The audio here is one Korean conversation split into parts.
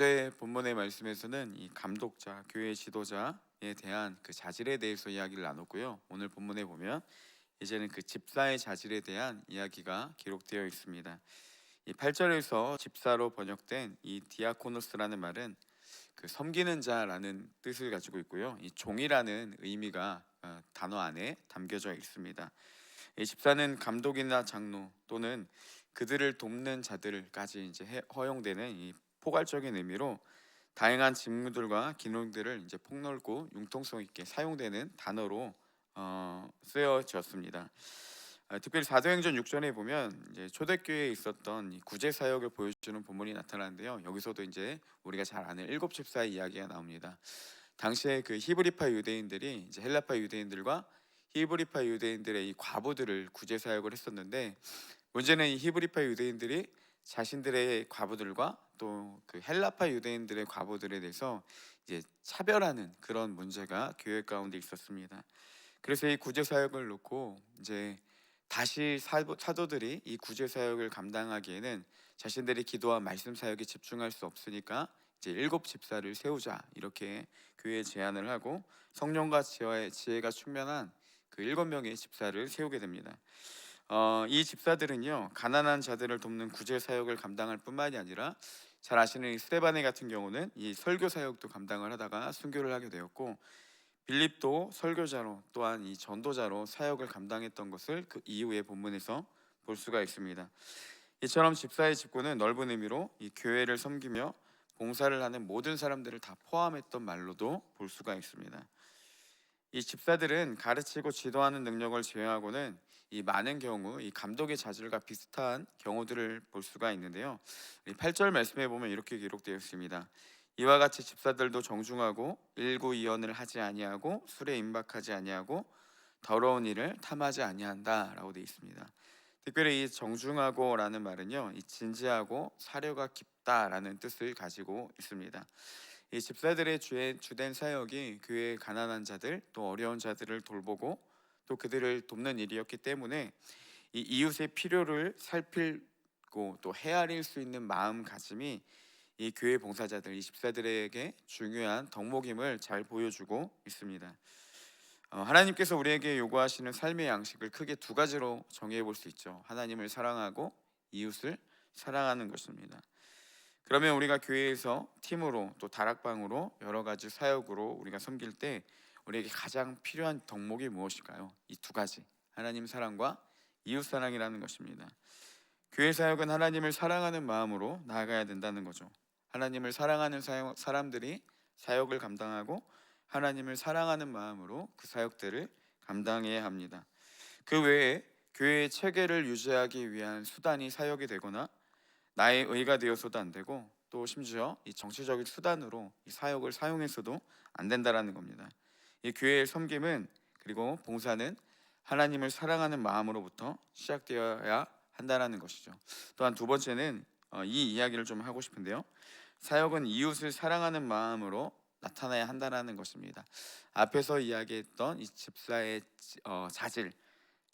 네, 본문의 말씀에서는 이 감독자, 교회 지도자에 대한 그 자질에 대해서 이야기를 나눴고요. 오늘 본문에 보면 이제는 그 집사의 자질에 대한 이야기가 기록되어 있습니다. 이 8절에서 집사로 번역된 이 디아코노스라는 말은 그 섬기는 자라는 뜻을 가지고 있고요. 이 종이라는 의미가 어, 단어 안에 담겨져 있습니다. 이 집사는 감독이나 장로 또는 그들을 돕는 자들까지 이제 해- 허용되는 이 포괄적인 의미로 다양한 직무들과 기능들을 이제 폭넓고 융통성 있게 사용되는 단어로 어, 쓰여졌습니다. 아, 특별히 사도행전 6전에 보면 이제 초대교회에 있었던 이 구제 사역을 보여주는 본문이 나타나는데요. 여기서도 이제 우리가 잘 아는 일곱 집사의 이야기가 나옵니다. 당시에 그 히브리파 유대인들이 이제 헬라파 유대인들과 히브리파 유대인들의 이 과부들을 구제 사역을 했었는데 문제는 이 히브리파 유대인들이 자신들의 과부들과 또 그 헬라파 유대인들의 과부들에 대해서 이제 차별하는 그런 문제가 교회 가운데 있었습니다. 그래서 이 구제 사역을 놓고 이제 다시 사도- 사도들이 이 구제 사역을 감당하기에는 자신들이 기도와 말씀 사역에 집중할 수 없으니까 이제 일곱 집사를 세우자 이렇게 교회에 제안을 하고 성령과 지혜의 지혜가 충만한 그 일곱 명의 집사를 세우게 됩니다. 어, 이 집사들은요 가난한 자들을 돕는 구제 사역을 감당할 뿐만이 아니라 잘 아시는 이 스테바네 같은 경우는 이 설교 사역도 감당을 하다가 순교를 하게 되었고 빌립도 설교자로 또한 이 전도자로 사역을 감당했던 것을 그 이후의 본문에서 볼 수가 있습니다. 이처럼 집사의 직분은 넓은 의미로 이 교회를 섬기며 봉사를 하는 모든 사람들을 다 포함했던 말로도 볼 수가 있습니다. 이 집사들은 가르치고 지도하는 능력을 제외하고는 이 많은 경우 이 감독의 자질과 비슷한 경우들을 볼 수가 있는데요. 이 8절 말씀에 보면 이렇게 기록되어 있습니다. 이와 같이 집사들도 정중하고 일구이언을 하지 아니하고 술에 임박하지 아니하고 더러운 일을 탐하지 아니한다라고 되어 있습니다. 특별히 이 정중하고라는 말은요, 이 진지하고 사려가 깊다라는 뜻을 가지고 있습니다. 이 집사들의 주된 사역이 교회의 가난한 자들 또 어려운 자들을 돌보고 또 그들을 돕는 일이었기 때문에 이 이웃의 필요를 살필고 또 헤아릴 수 있는 마음가짐이 이 교회 봉사자들 이 집사들에게 중요한 덕목임을 잘 보여주고 있습니다. 어, 하나님께서 우리에게 요구하시는 삶의 양식을 크게 두 가지로 정해 볼 수 있죠. 하나님을 사랑하고 이웃을 사랑하는 것입니다. 그러면 우리가 교회에서 팀으로 또 다락방으로 여러 가지 사역으로 우리가 섬길 때 우리에게 가장 필요한 덕목이 무엇일까요? 이 두 가지. 하나님 사랑과 이웃 사랑이라는 것입니다. 교회 사역은 하나님을 사랑하는 마음으로 나아가야 된다는 거죠. 하나님을 사랑하는 사역, 사람들이 사역을 감당하고 하나님을 사랑하는 마음으로 그 사역들을 감당해야 합니다. 그 외에 교회의 체계를 유지하기 위한 수단이 사역이 되거나 나의 의가 되어서도 안 되고 또 심지어 이 정치적인 수단으로 이 사역을 사용해서도 안 된다라는 겁니다. 이 교회의 섬김은 그리고 봉사는 하나님을 사랑하는 마음으로부터 시작되어야 한다라는 것이죠. 또한 두 번째는 어, 이 이야기를 좀 하고 싶은데요. 사역은 이웃을 사랑하는 마음으로 나타나야 한다라는 것입니다. 앞에서 이야기했던 이 집사의 어, 자질,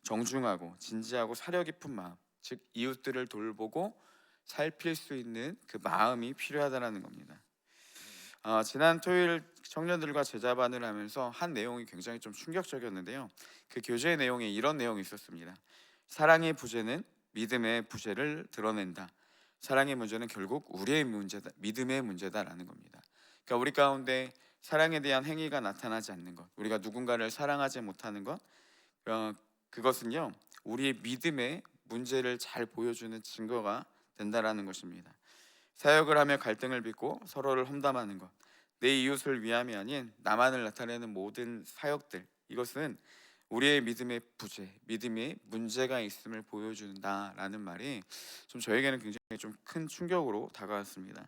정중하고 진지하고 사려 깊은 마음, 즉 이웃들을 돌보고 살필 수 있는 그 마음이 필요하다라는 겁니다. 어, 지난 토요일 청년들과 제자반을 하면서 한 내용이 굉장히 좀 충격적이었는데요. 그 교제의 내용에 이런 내용이 있었습니다. 사랑의 부재는 믿음의 부재를 드러낸다. 사랑의 문제는 결국 우리의 문제다, 믿음의 문제다라는 겁니다. 그러니까 우리 가운데 사랑에 대한 행위가 나타나지 않는 것, 우리가 누군가를 사랑하지 못하는 것, 어, 그것은요 우리의 믿음의 문제를 잘 보여주는 증거가 된다라는 것입니다. 사역을 하며 갈등을 빚고 서로를 험담하는 것, 내 이웃을 위함이 아닌 나만을 나타내는 모든 사역들, 이것은 우리의 믿음의 부재, 믿음의 문제가 있음을 보여준다라는 말이 좀 저에게는 굉장히 좀 큰 충격으로 다가왔습니다.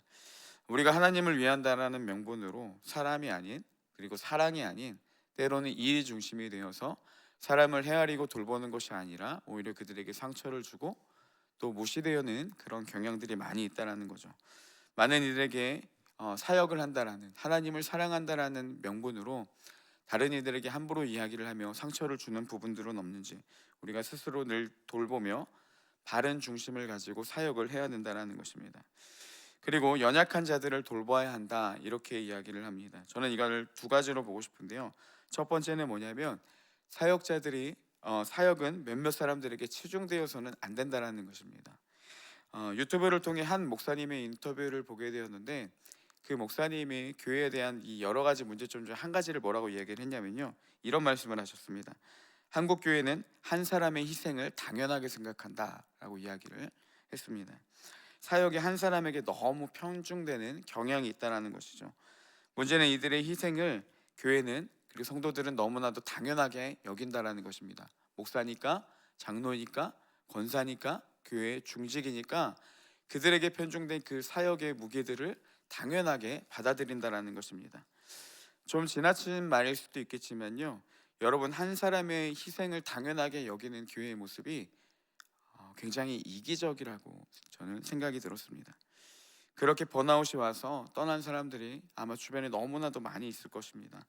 우리가 하나님을 위한다라는 명분으로 사람이 아닌 그리고 사랑이 아닌 때로는 일 중심이 되어서 사람을 헤아리고 돌보는 것이 아니라 오히려 그들에게 상처를 주고 또 무시되어는 그런 경향들이 많이 있다라는 거죠. 많은 이들에게 어, 사역을 한다라는 하나님을 사랑한다라는 명분으로 다른 이들에게 함부로 이야기를 하며 상처를 주는 부분들은 없는지 우리가 스스로 늘 돌보며 바른 중심을 가지고 사역을 해야 된다라는 것입니다. 그리고 연약한 자들을 돌봐야 한다 이렇게 이야기를 합니다. 저는 이걸 두 가지로 보고 싶은데요. 첫 번째는 뭐냐면 사역자들이 어, 사역은 몇몇 사람들에게 치중되어서는 안 된다라는 것입니다. 어, 유튜브를 통해 한 목사님의 인터뷰를 보게 되었는데 그 목사님이 교회에 대한 이 여러 가지 문제점 중 한 가지를 뭐라고 이야기를 했냐면요. 이런 말씀을 하셨습니다. 한국 교회는 한 사람의 희생을 당연하게 생각한다라고 이야기를 했습니다. 사역이 한 사람에게 너무 편중되는 경향이 있다라는 것이죠. 문제는 이들의 희생을 교회는 그리고 성도들은 너무나도 당연하게 여긴다라는 것입니다. 목사니까, 장로니까, 권사니까, 교회의 중직이니까 그들에게 편중된 그 사역의 무게들을 당연하게 받아들인다라는 것입니다. 좀 지나친 말일 수도 있겠지만요. 여러분 한 사람의 희생을 당연하게 여기는 교회의 모습이 어, 굉장히 이기적이라고 저는 생각이 들었습니다. 그렇게 번아웃이 와서 떠난 사람들이 아마 주변에 너무나도 많이 있을 것입니다.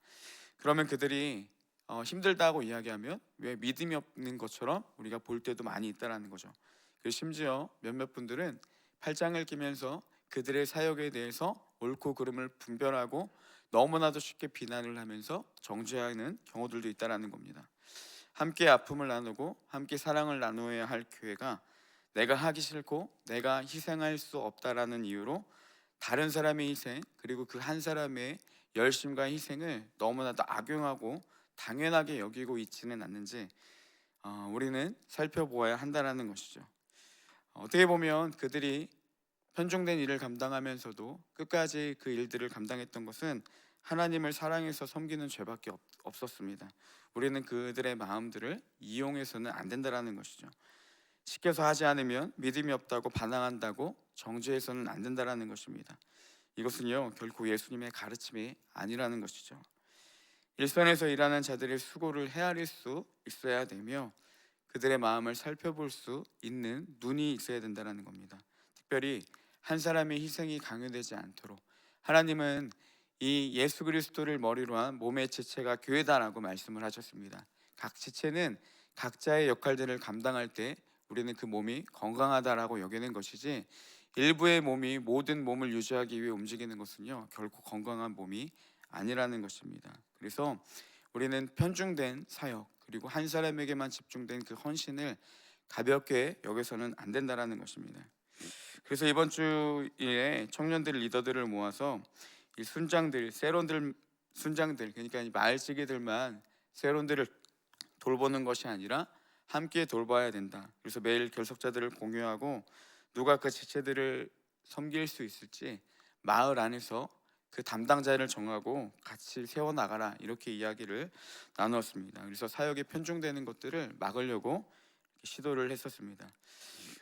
그러면 그들이 어, 힘들다고 이야기하면 왜 믿음이 없는 것처럼 우리가 볼 때도 많이 있다라는 거죠. 그리고 심지어 몇몇 분들은 팔짱을 끼면서 그들의 사역에 대해서 옳고 그름을 분별하고 너무나도 쉽게 비난을 하면서 정죄하는 경우들도 있다라는 겁니다. 함께 아픔을 나누고 함께 사랑을 나누어야 할 교회가 내가 하기 싫고 내가 희생할 수 없다라는 이유로 다른 사람의 희생 그리고 그 한 사람의 열심과 희생을 너무나도 악용하고 당연하게 여기고 있지는 않는지 어, 우리는 살펴보아야 한다라는 것이죠. 어떻게 보면 그들이 편중된 일을 감당하면서도 끝까지 그 일들을 감당했던 것은 하나님을 사랑해서 섬기는 죄밖에 없, 없었습니다. 우리는 그들의 마음들을 이용해서는 안 된다라는 것이죠. 시켜서 하지 않으면 믿음이 없다고 반항한다고 정죄해서는 안 된다라는 것입니다. 이것은요 결코 예수님의 가르침이 아니라는 것이죠. 일선에서 일하는 자들의 수고를 헤아릴 수 있어야 되며 그들의 마음을 살펴볼 수 있는 눈이 있어야 된다는 겁니다. 특별히 한 사람의 희생이 강요되지 않도록 하나님은 이 예수 그리스도를 머리로 한 몸의 지체가 교회다라고 말씀을 하셨습니다. 각 지체는 각자의 역할들을 감당할 때 우리는 그 몸이 건강하다라고 여기는 것이지 일부의 몸이 모든 몸을 유지하기 위해 움직이는 것은요 결코 건강한 몸이 아니라는 것입니다. 그래서 우리는 편중된 사역 그리고 한 사람에게만 집중된 그 헌신을 가볍게 여기서는 안 된다라는 것입니다. 그래서 이번 주에 청년들 리더들을 모아서 이 순장들, 세론들, 순장들 그러니까 이 마을지기들만 세론들을 돌보는 것이 아니라 함께 돌봐야 된다. 그래서 매일 결석자들을 공유하고 누가 그 지체들을 섬길 수 있을지 마을 안에서 그 담당자를 정하고 같이 세워 나가라 이렇게 이야기를 나누었습니다. 그래서 사역에 편중되는 것들을 막으려고 시도를 했었습니다.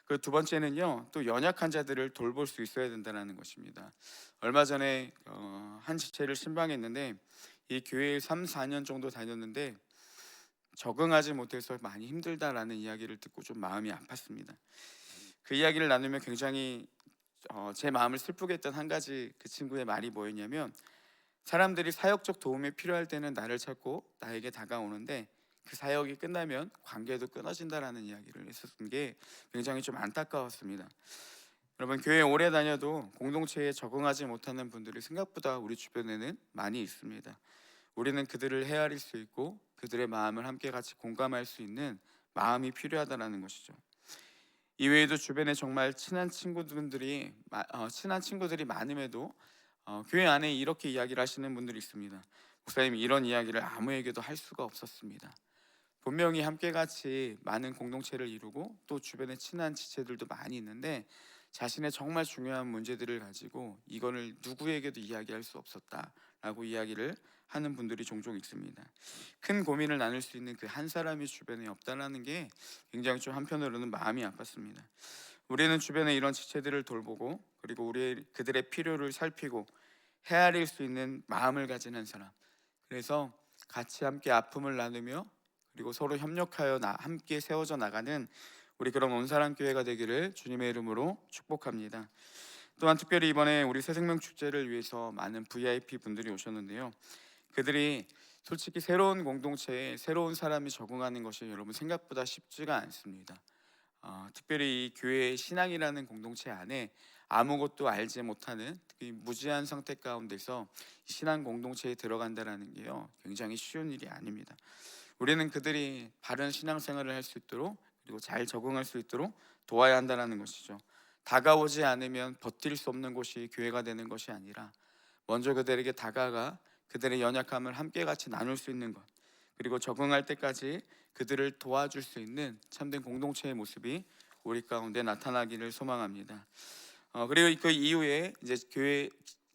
그 두 번째는요, 또 연약한 자들을 돌볼 수 있어야 된다는 것입니다. 얼마 전에 어, 한 지체를 신방했는데 이 교회에 3, 4년 정도 다녔는데 적응하지 못해서 많이 힘들다라는 이야기를 듣고 좀 마음이 아팠습니다. 그 이야기를 나누면 굉장히 어, 제 마음을 슬프게 했던 한 가지 그 친구의 말이 뭐였냐면 사람들이 사역적 도움이 필요할 때는 나를 찾고 나에게 다가오는데 그 사역이 끝나면 관계도 끊어진다라는 이야기를 했었던 게 굉장히 좀 안타까웠습니다. 여러분 교회 오래 다녀도 공동체에 적응하지 못하는 분들이 생각보다 우리 주변에는 많이 있습니다. 우리는 그들을 헤아릴 수 있고 그들의 마음을 함께 같이 공감할 수 있는 마음이 필요하다라는 것이죠. 이외에도 주변에 정말 친한 친구들이 어, 친한 친구들이 많음에도 어, 교회 안에 이렇게 이야기를 하시는 분들이 있습니다. 목사님 이런 이야기를 아무에게도 할 수가 없었습니다. 분명히 함께 같이 많은 공동체를 이루고 또 주변에 친한 지체들도 많이 있는데 자신의 정말 중요한 문제들을 가지고 이거를 누구에게도 이야기할 수 없었다라고 이야기를 하는 분들이 종종 있습니다. 큰 고민을 나눌 수 있는 그 한 사람이 주변에 없다라는 게 굉장히 좀 한편으로는 마음이 아팠습니다. 우리는 주변에 이런 지체들을 돌보고 그리고 우리 그들의 필요를 살피고 헤아릴 수 있는 마음을 가진 한 사람. 그래서 같이 함께 아픔을 나누며 그리고 서로 협력하여 나, 함께 세워져 나가는 우리 그런 온사람 교회가 되기를 주님의 이름으로 축복합니다. 또한 특별히 이번에 우리 새생명 축제를 위해서 많은 VIP 분들이 오셨는데요. 그들이 솔직히 새로운 공동체에 새로운 사람이 적응하는 것이 여러분 생각보다 쉽지가 않습니다. 어, 특별히 이 교회의 신앙이라는 공동체 안에 아무것도 알지 못하는 이 무지한 상태 가운데서 이 신앙 공동체에 들어간다라는 게요 굉장히 쉬운 일이 아닙니다. 우리는 그들이 바른 신앙생활을 할 수 있도록 그리고 잘 적응할 수 있도록 도와야 한다는 것이죠. 다가오지 않으면 버틸 수 없는 곳이 교회가 되는 것이 아니라 먼저 그들에게 다가가 그들의 연약함을 함께 같이 나눌 수 있는 것 그리고 적응할 때까지 그들을 도와줄 수 있는 참된 공동체의 모습이 우리 가운데 나타나기를 소망합니다. 어, 그리고 그 이후에 이제 교회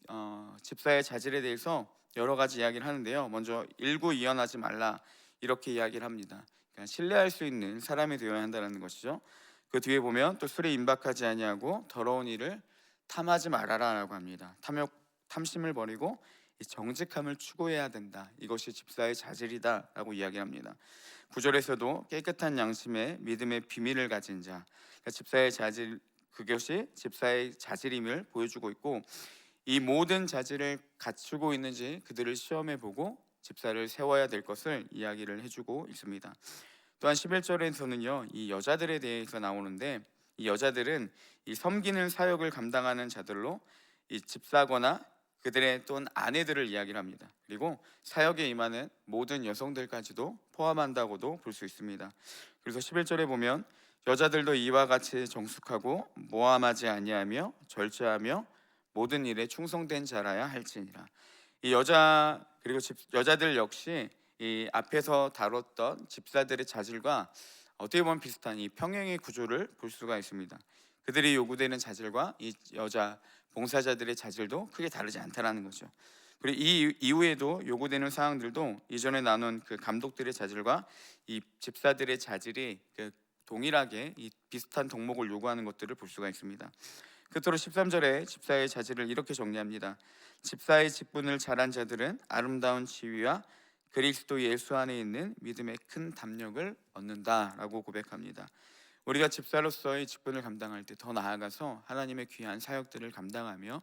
어, 집사의 자질에 대해서 여러 가지 이야기를 하는데요. 먼저 일구이연하지 말라 이렇게 이야기를 합니다. 그러니까 신뢰할 수 있는 사람이 되어야 한다는 것이죠. 그 뒤에 보면 또 술에 임박하지 아니하고 더러운 일을 탐하지 말아라라고 합니다. 탐욕 탐심을 버리고 이 정직함을 추구해야 된다. 이것이 집사의 자질이다라고 이야기합니다. 구절에서도 깨끗한 양심에 믿음의 비밀을 가진 자, 그러니까 집사의 자질 그것이 집사의 자질임을 보여주고 있고 이 모든 자질을 갖추고 있는지 그들을 시험해 보고 집사를 세워야 될 것을 이야기를 해주고 있습니다. 또한 11절에서는요 이 여자들에 대해서 나오는데 이 여자들은 이 섬기는 사역을 감당하는 자들로 이 집사거나 그들의 또는 아내들을 이야기를 합니다. 그리고 사역에 임하는 모든 여성들까지도 포함한다고도 볼 수 있습니다. 그래서 11절에 보면 여자들도 이와 같이 정숙하고 모함하지 아니하며 절제하며 모든 일에 충성된 자라야 할지니라. 이 여자 그리고 집, 여자들 역시 이 앞에서 다뤘던 집사들의 자질과 어떻게 보면 비슷한 이 평행의 구조를 볼 수가 있습니다. 그들이 요구되는 자질과 이 여자 봉사자들의 자질도 크게 다르지 않다라는 거죠. 그리고 이 이후에도 요구되는 사항들도 이전에 나눈 그 감독들의 자질과 이 집사들의 자질이 그 동일하게 이 비슷한 덕목을 요구하는 것들을 볼 수가 있습니다. 끝으로 13절에 집사의 자질을 이렇게 정리합니다. 집사의 직분을 잘한 자들은 아름다운 지위와 그리스도 예수 안에 있는 믿음의 큰 담력을 얻는다라고 고백합니다. 우리가 집사로서의 직분을 감당할 때 더 나아가서 하나님의 귀한 사역들을 감당하며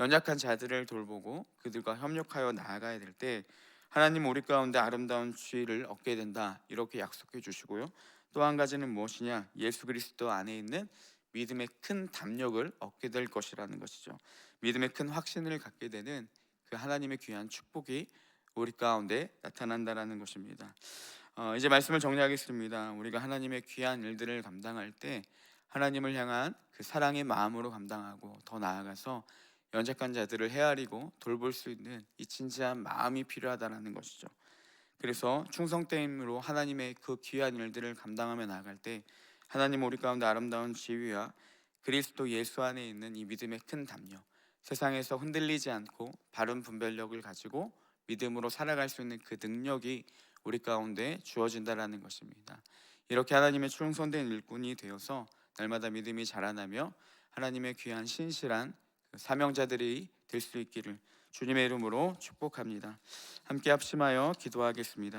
연약한 자들을 돌보고 그들과 협력하여 나아가야 될 때 하나님 우리 가운데 아름다운 지위를 얻게 된다 이렇게 약속해 주시고요. 또 한 가지는 무엇이냐? 예수 그리스도 안에 있는 믿음의 큰 담력을 얻게 될 것이라는 것이죠. 믿음의 큰 확신을 갖게 되는 그 하나님의 귀한 축복이 우리 가운데 나타난다라는 것입니다. 어, 이제 말씀을 정리하겠습니다. 우리가 하나님의 귀한 일들을 감당할 때 하나님을 향한 그 사랑의 마음으로 감당하고 더 나아가서 연약한 자들을 헤아리고 돌볼 수 있는 이 진지한 마음이 필요하다라는 것이죠. 그래서 충성됨으로 하나님의 그 귀한 일들을 감당하며 나아갈 때 하나님 우리 가운데 아름다운 지위와 그리스도 예수 안에 있는 이 믿음의 큰 담력, 세상에서 흔들리지 않고 바른 분별력을 가지고 믿음으로 살아갈 수 있는 그 능력이 우리 가운데 주어진다라는 것입니다. 이렇게 하나님의 충성된 일꾼이 되어서 날마다 믿음이 자라나며 하나님의 귀한 신실한 그 사명자들이 될 수 있기를 주님의 이름으로 축복합니다. 함께 합심하여 기도하겠습니다.